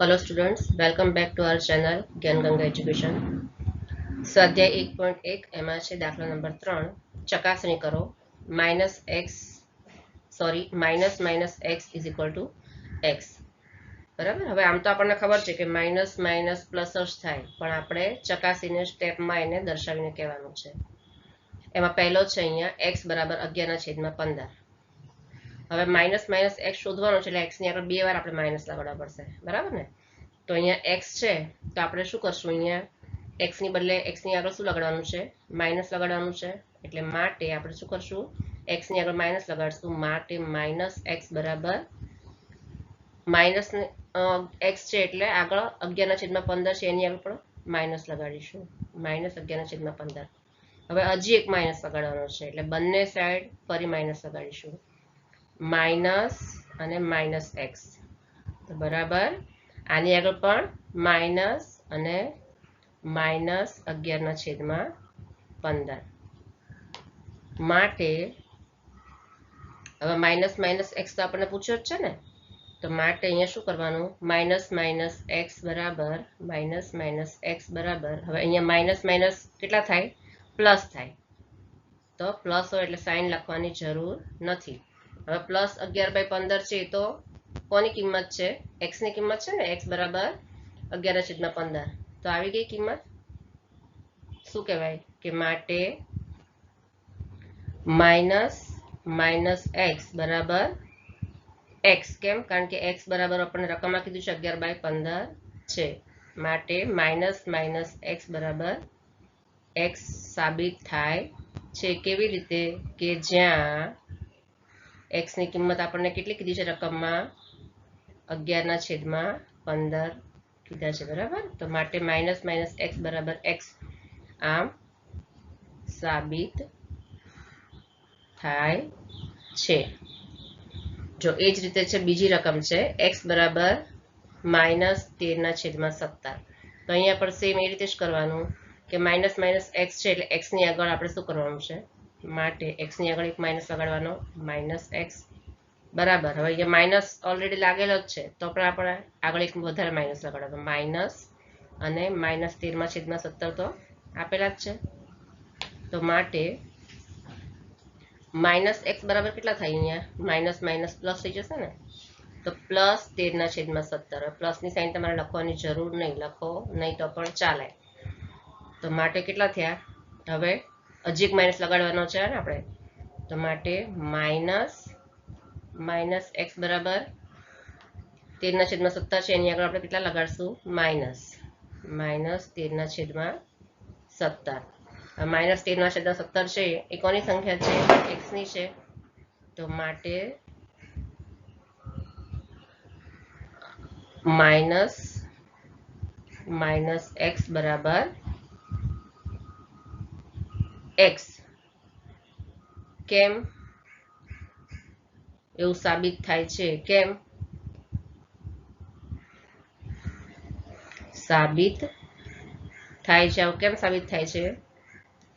Hello students welcome back to our channel Gyan Ganga education સ્વાધ્યાય એક point એક એમાં છે દાખલા નંબર ત્રણ ચકાસણી કરો minus x sorry minus minus x is equal to x બરાબર? હવે આમ તો આપણને ખબર છે કે માઇનસ માઇનસ પ્લસ જ થાય. પણ આપણે ચકાસીને સ્ટેપમાં એને દર્શાવીને કહેવાનું છે. એમાં પહેલો છે અહીંયા એક્સ બરાબર અગિયારના છેદમાં પંદર. હવે માઇનસ માઇનસ એક્સ શોધવાનો છે એટલે એક્સની આગળ બે વાર આપણે માઇનસ લગાડવા પડશે. બરાબર ને તો અહીંયા એક્સ છે, તો આપણે શું કરશું અહીંયા? એક્સની બદલે એક્સની આગળ શું લગાડવાનું છે? માઇનસ લગાડવાનું છે. એટલે માટે આપણે શું કરશું? એક્સની આગળ માઇનસ લગાડશું. માટે માઇનસ એક્સ બરાબર માઇનસ એક્સ છે એટલે આગળ અગિયારના છેદમાં પંદર છે, એની આગળ પણ માઇનસ લગાડીશું. માઇનસ અગિયારના છેદમાં પંદર. હવે હજી એક માઇનસ લગાડવાનો છે, એટલે બંને સાઈડ ફરી માઇનસ લગાડીશું. માઇનસ અને માઇનસ એક્સ. બરાબર, આની આગળ પણ માઇનસ અને માઇનસ અગિયારના છેદમાં પંદર. માટે, હવે માઇનસ માઇનસ એક્સ તો આપણને પૂછ્યો જ છે ને? તો માટે અહીંયા શું કરવાનું? માઇનસ માઇનસ એક્સ બરાબર, માઇનસ માઇનસ એક્સ બરાબર. હવે અહીંયા માઇનસ માઇનસ કેટલા થાય? પ્લસ થાય. તો પ્લસ હોય એટલે સાઇન લખવાની જરૂર નથી. હવે પ્લસ અગિયાર બાય પંદર છે એ તો કોની કિંમત છે? એક્સની કિંમત છે ને? એક્સ બરાબર અગિયાર છેદમાં પંદર. તો આવી ગઈ કિંમત? શું કહેવાય? કે માટે માઇનસ માઇનસ એક્સ બરાબર એક્સ કેમ? કારણ કે એક્સ બરાબર આપણને રકમમાં કીધું છે અગિયાર બાય પંદર છે. માટે માઇનસ માઇનસ એક્સ બરાબર એક્સ સાબિત થાય છે. કેવી રીતે? કે જ્યાં એક્સની કિંમત આપણને કેટલી કીધી છે રકમમાં? અગિયારના છેદમાં પંદર કીધા છે, બરાબર? તો માટે માઇનસ માઇનસ એક્સ બરાબર એક્સ આમ સાબિત થાય છે. જો એ જ રીતે છે, બીજી રકમ છે એક્સ બરાબર માઇનસ તેરના છેદમાં સત્તર. તો અહીંયા પણ સેમ એ રીતે જ કરવાનું કે માઇનસ માઇનસ એક્સ છે એટલે એક્સની આગળ આપણે શું કરવાનું છે? માટે એક્સની આગળ એક માઇનસ લગાડવાનો માઇનસ એક્સ બરાબર. હવે અહીંયા માઇનસ ઓલરેડી લાગેલો જ છે. તો પણ આપણે આગળ એક વધારે માઇનસ લગાડવાનો માઇનસ અને માઇનસ તેરમાં છેદમાં સત્તર તો આપેલા જ છે. તો માટે માઇનસ એક્સ બરાબર કેટલા થાય અહીંયા? માઇનસ માઇનસ પ્લસ થઈ જશે ને? તો પ્લસ તેરના છેદમાં સત્તર. પ્લસની સાઇન તમારે લખવાની જરૂર નહીં. લખો નહીં તો પણ ચાલે. તો માટે કેટલા થયા? હવે હજી એક માઇનસ લગાડવાનો છે ને આપણે, તો માટે માઇનસ માઇનસ એક્સ બરાબર તેરના છેદમાં સત્તર છે, એની આગળ આપણે કેટલા લગાડશું? માઇનસ. માઇનસ તેરના છેદમાં સત્તર માઇનસ તેરના છેદમાં સત્તર છે, એ કોની સંખ્યા છે? એક્સની છે. તો માટે માઇનસ માઇનસ એક્સ બરાબર એક્સ કેમ? એવું સાબિત થાય છે. કેમ? સાબિત થાય છે. આવું કેમ સાબિત થાય છે?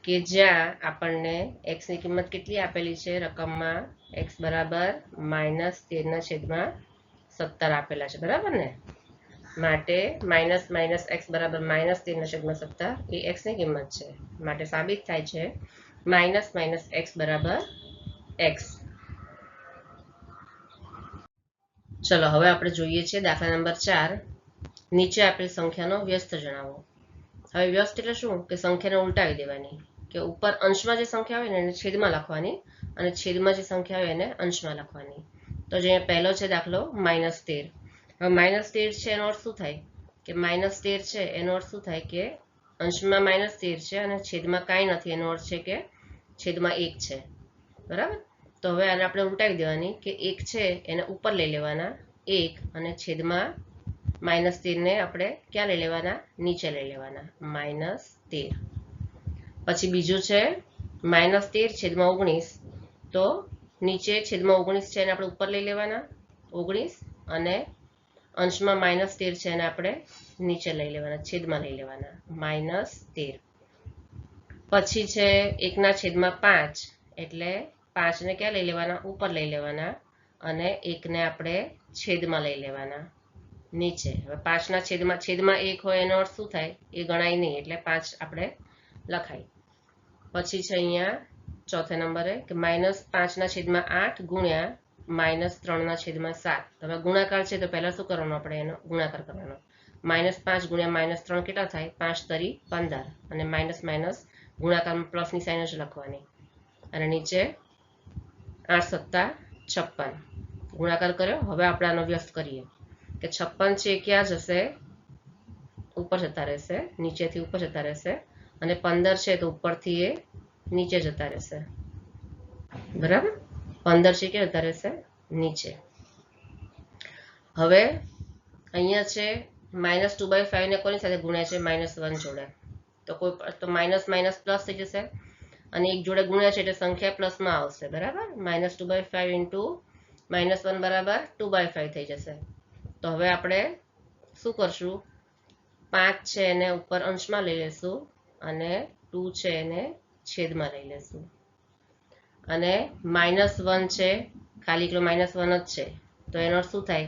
કે જ્યાં આપણને એક્સની કિંમત કેટલી આપેલી છે? રકમમાં એક્સ બરાબર માઇનસ તેરના છેદમાં સત્તર આપેલા છે. બરાબર ને? માટે માઇનસ માઇનસ એક્સ બરાબર માઇનસ તેરના છેદમાં સત્તર, એ એક્સની કિંમત છે. માટે સાબિત થાય છે માઇનસ માઇનસ એક્સ બરાબર એક્સ. ચલો, હવે આપણે જોઈએ છીએ દાખલા નંબર ચાર. નીચે આપેલ સંખ્યાનો વ્યસ્ત જણાવો. હવે વ્યસ્ત એટલે શું? કે સંખ્યાને ઉલટાવી દેવાની. કે ઉપર અંશમાં જે સંખ્યા હોય ને, એને છેદમાં લખવાની અને છેદમાં જે સંખ્યા હોય એને અંશમાં લખવાની. તો જે પહેલો છે દાખલો, માઇનસ તેર. માઇનસ તેર છે એનો અર્થ શું થાય? કે માઇનસ તેર છે એનો અર્થ શું થાય કે અંશમાં માઇનસ તેર છે અને છેદમાં કાંઈ નથી, એનો અર્થ છે કે છેદમાં એક છે. બરાબર? તો હવે આને આપણે ઉલટાવી દેવાની કે એક છે એને ઉપર લઈ લેવાના, એક અને છેદમાં માઇનસ તેરને આપણે ક્યાં લઈ લેવાના? નીચે લઈ લેવાના માઇનસ તેર. પછી બીજું છે માઇનસ તેર છેદમાં ઓગણીસ, તો નીચે છેદમાં ઓગણીસ છે એને આપણે ઉપર લઈ લેવાના, ઓગણીસ અને અંશમાં માઇનસ તેર છે એને આપણે નીચે લઈ લેવાના, છેદમાં લઈ લેવાના. માઇનસ તેર. પછી છે એકના છેદમાં પાંચ, એટલે પાંચને ક્યાં લઈ લેવાના? ઉપર લઈ લેવાના અને એકને આપણે છેદમાં લઈ લેવાના, નીચે. હવે પાંચના છેદમાં છેદમાં એક હોય એનો અર્થ શું થાય? એ ગણાય નહીં, એટલે પાંચ આપણે લખાય. પછી છે અહીંયા ચોથા નંબરે કે માઇનસ પાંચના છેદમાં આઠ ગુણ્યા માઇનસ ત્રણના છેદમાં સાત. હવે ગુણાકાર છે તો પહેલાં શું કરવાનો આપણે એનો ગુણાકાર કરવાનો. માઇનસ પાંચ ગુણ્યા માઇનસ ત્રણ કેટલા થાય? પાંચ તરી પંદર. અને માઇનસ માઇનસ ગુણાકારમાં પ્લસની સાઇન જ લખવાની. અને નીચે આઠ સત્તા છપ્પન. ગુણાકાર કર્યો? હવે આપણે આનો વ્યસ્ત કરીએ. કે છપ્પન છે ક્યાં જશે? ઉપર જતા રહેશે. નીચેથી ઉપર જતા રહેશે. અને પંદર છે તો ઉપરથી એ નીચે જતા રહેશે. બરાબર? પંદર છે કે વધારે છે? નીચે. હવે અહીંયા છે માઇનસ ટુ બાય ફાઈવ ને કોની સાથે ગુણ્યા છે? માઇનસ વન જોડે. તો કોઈ તો માઇનસ માઇનસ પ્લસ થઈ જશે. અને એક જોડે ગુણ્યા છે એટલે સંખ્યા પ્લસમાં આવશે, બરાબર? Minus two by five into minus one બરાબર ટુ બાય ફાઈવ થઈ જશે. તો હવે આપણે શું કરશું? પાંચ છે એને ઉપર અંશમાં લઈ લેશું અને ટુ છે એને છેદમાં લઈ લેશું અને માઇનસ વન છે, ખાલી એકલો માઇનસ વન જ છે. તો એનો શું થાય?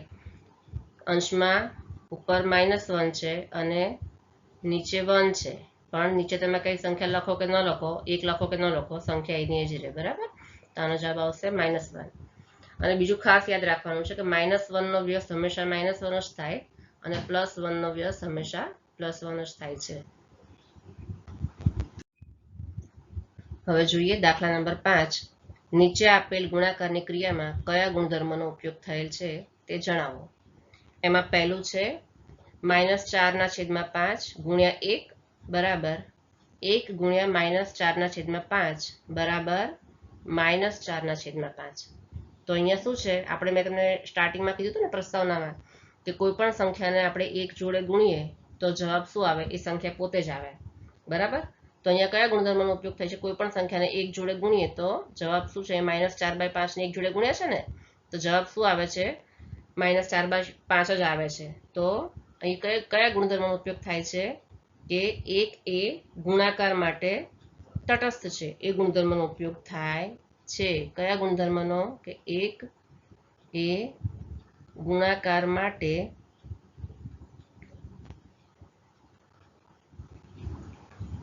અંશમાં ઉપર માઇનસ વન છે અને નીચે વન છે. પણ નીચે તમે કઈ સંખ્યા લખો કે ન લખો? એક લખો કે ન લખો? સંખ્યા એની જ રહે, બરાબર? તો આનો જવાબ આવશે માઇનસ વન અને બીજું ખાસ યાદ રાખવાનું છે કે માઇનસ વનનો વ્યસ્ત હંમેશા માઇનસ વન જ થાય અને પ્લસ વનનો વ્યસ્ત હંમેશા પ્લસ વન જ થાય છે. હવે જોઈએ દાખલા નંબર પાંચ. નીચે આપેલ ગુણાકારની ક્રિયામાં કયા ગુણધર્મનો ઉપયોગ થયેલ છે તે જણાવો. એમાં પહેલું છે માઇનસ ચારના છેદમાં પાંચ ગુણ્યા એક બરાબર એક ગુણ્યા માઇનસ ચારના છેદમાં પાંચ બરાબર માઇનસ ચારના છેદમાં પાંચ. તો અહીંયા શું છે? આપણે મેં તમને સ્ટાર્ટિંગમાં કીધું હતું ને પ્રસ્તાવનામાં કે કોઈ પણ સંખ્યાને આપણે એક જોડે ગુણીએ તો જવાબ શું આવે? એ સંખ્યા પોતે જ આવે. બરાબર? તો અહીંયા કયા ગુણધર્મનો ઉપયોગ થાય છે? કોઈ પણ સંખ્યાને એક જોડે ગુણીએ તો જવાબ શું છે? માઇનસ ચાર બાય પાંચને એક જોડે ગુણ્યા છે ને? તો જવાબ શું આવે છે? માઇનસ ચાર બાય પાંચ જ આવે છે. તો અહીં કયા કયા ગુણધર્મનો ઉપયોગ થાય છે? કે એક એ ગુણાકાર માટે તટસ્થ છે. એ ગુણધર્મનો ઉપયોગ થાય છે. કયા ગુણધર્મનો? કે એક એ ગુણાકાર માટે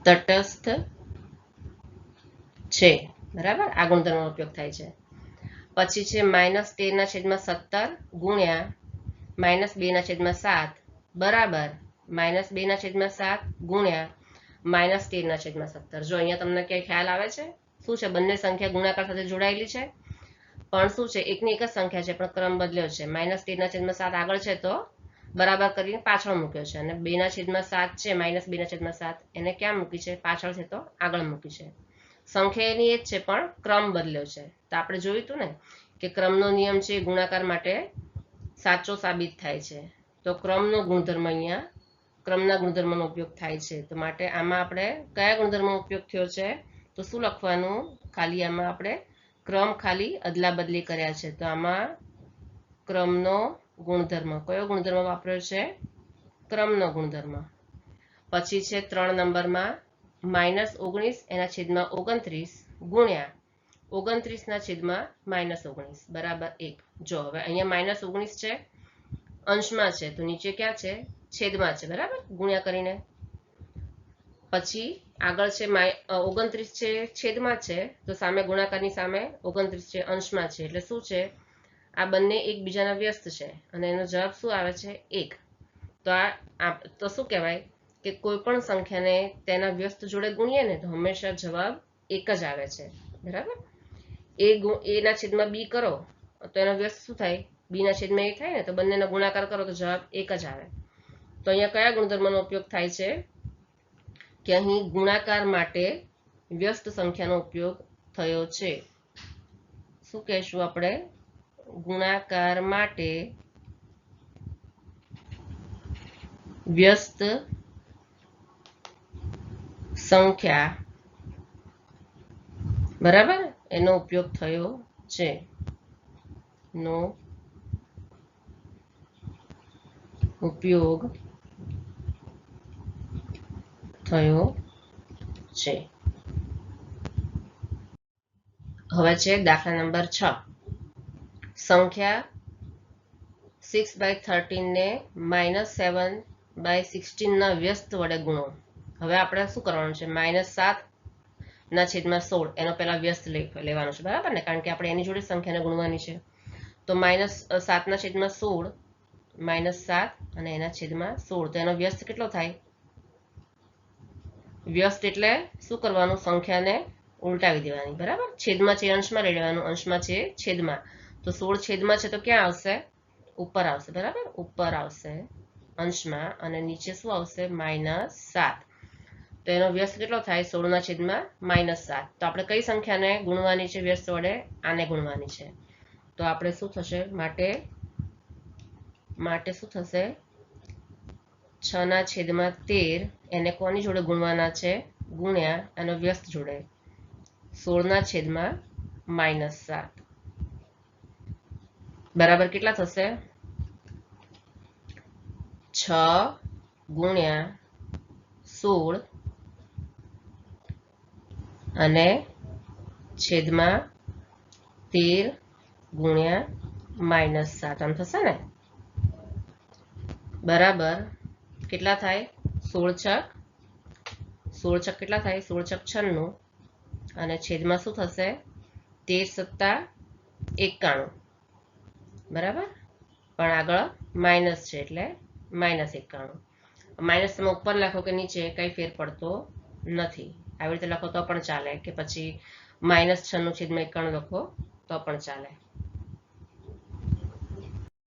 તટસ્થ છે. બરાબર? આ ગુણધર્મનો ઉપયોગ થાય છે. પછી છે માઇનસ તેરના છેદમાં સત્તર ગુણ્યા માઇનસ બેના છેદમાં સાત. બરાબર? માઇનસ બેના છેદમાં સાત ગુણ્યા માઇનસ તેરના છેદમાં સત્તર. જો અહીંયા તમને ક્યાંય ખ્યાલ આવે છે, શું છે? બંને સંખ્યા ગુણાકાર સાથે જોડાયેલી છે? પણ શું છે? એકની એક જ સંખ્યા છે, પણ ક્રમ બદલ્યો છે. માઇનસ તેરના છેદમાં સાત આગળ છે તો બરાબર કરીને પાછળ મૂક્યો છે. અને બેના છેદમાં સાત છે, માઇનસ બેના છેદમાં સાત, એને ક્યાં મૂકી છે? પાછળ છે તો આગળ મૂકી છે. સંખ્યા એની એ જ છે, પણ ક્રમ બદલ્યો છે. તો આપણે જોયું હતું ને કે ક્રમનો નિયમ છે ગુણાકાર માટે સાચો સાબિત થાય છે. તો ક્રમનો ગુણધર્મ અહીંયા, ક્રમના ગુણધર્મનો ઉપયોગ થાય છે. તો માટે આમાં આપણે કયા ગુણધર્મનો ઉપયોગ થયો છે? તો શું લખવાનું? ખાલી આમાં આપણે ક્રમ ખાલી અદલા બદલી કર્યા છે. તો આમાં ક્રમનો ગુણધર્મ. કયો ગુણધર્મ વાપર્યો છે? ક્રમનો ગુણધર્મ. પછી છે ત્રણ નંબરમાં માઇનસ ઓગણીસ, એના છેદમાં ઓગણત્રીસ ગુણ્યા ઓગણત્રીસના છેદમાં માઇનસ ઓગણીસ. બરાબર એક. જો હવે અહીંયા માઇનસ ઓગણીસ છે, અંશમાં છે, તો નીચે ક્યાં છે? છેદમાં છે. બરાબર? ગુણ્યા કરીને. પછી આગળ છે ઓગણત્રીસ છેદમાં છે, તો સામે ગુણાકારની સામે ઓગણત્રીસ છે, અંશમાં છે. એટલે શું છે? આ બંને એકબીજાના વ્યસ્ત છે અને એનો જવાબ શું આવે છે? એક. તો આ તો શું કહેવાય કે કોઈ પણ સંખ્યાને તેના વ્યસ્ત જોડે ગુણીએ ને તો હંમેશા જવાબ એક જ આવે છે. બરાબર? એ એના છેદમાં બી કરો, તો એનો વ્યસ્ત શું થાય? બીના છેદમાં એ થાય ને તો બંનેનો ગુણાકાર કરો તો જવાબ એક જ આવે. તો અહીંયા કયા ગુણધર્મનો ઉપયોગ થાય છે? કે અહીં ગુણાકાર માટે વ્યસ્ત સંખ્યાનો ઉપયોગ થયો છે. શું કહેશું આપણે? ગુણાકાર માટે વ્યસ્ત સંખ્યા, બરાબર? એનો ઉપયોગ થયો છે. નો ઉપયોગ થયો છે. હવે છે દાખલા નંબર છ. સંખ્યા સિક્સ બાય થર્ટીનને માઇનસ સેવન બાય સિક્સટીનના વ્યસ્ત વડે ગુણો. હવે આપણે શું કરવાનું છે? માઇનસ સાતના છેદમાં સોળ. એનો પહેલાં વ્યસ્ત લેવાનો છે. બરાબર ને? કારણ કે આપણે એની જોડે સંખ્યાને ગુણવાની છે. તો માઇનસ સાતના છેદમાં સોળ માઇનસ સાત અને એના છેદમાં સોળ. તો એનો વ્યસ્ત કેટલો થાય? વ્યસ્ત એટલે શું કરવાનું? સંખ્યાને ઉલટાવી દેવાની. બરાબર? છેદમાં છે, અંશમાં લઈ લેવાનું અંશમાં છે, છેદમાં. તો સોળ છેદમાં છે તો ક્યાં આવશે? ઉપર આવશે, બરાબર? ઉપર આવશે અંશમાં અને નીચે શું આવશે? માઇનસ સાત. તો એનો વ્યસ્ત કેટલો થાય? સોળના છેદમાં માઇનસ સાત. તો આપણે કઈ સંખ્યાને ગુણવાની છે વ્યસ્ત વડે? આને ગુણવાની છે. તો આપણે શું થશે? માટે માટે શું થશે? છ ના છેદમાં તેર. એને કોની જોડે ગુણવાના છે? ગુણ્યા એનો વ્યસ્ત જોડે. સોળના છેદમાં માઇનસ સાત. બરાબર કેટલા થશે? છ ગુણ્યા સોળ અને છેદમાં તેર ગુણ્યા માઇનસ સાત. આમ થશે ને? બરાબર. કેટલા થાય? સોળ છક. સોળ છક કેટલા થાય? સોળ છક છન્નું. અને છેદમાં શું થશે? તેર સત્તા એકાણું. બરાબર? પણ આગળ માઇનસ છે એટલે માઇનસ એકાણું. માઇનસ તમે ઉપર લખો કે નીચે, કંઈ ફેર પડતો નથી. આવી રીતે લખો તો પણ ચાલે. કે પછી માઇનસ છન્નું છેદમાં એકાણું લખો તો પણ ચાલે.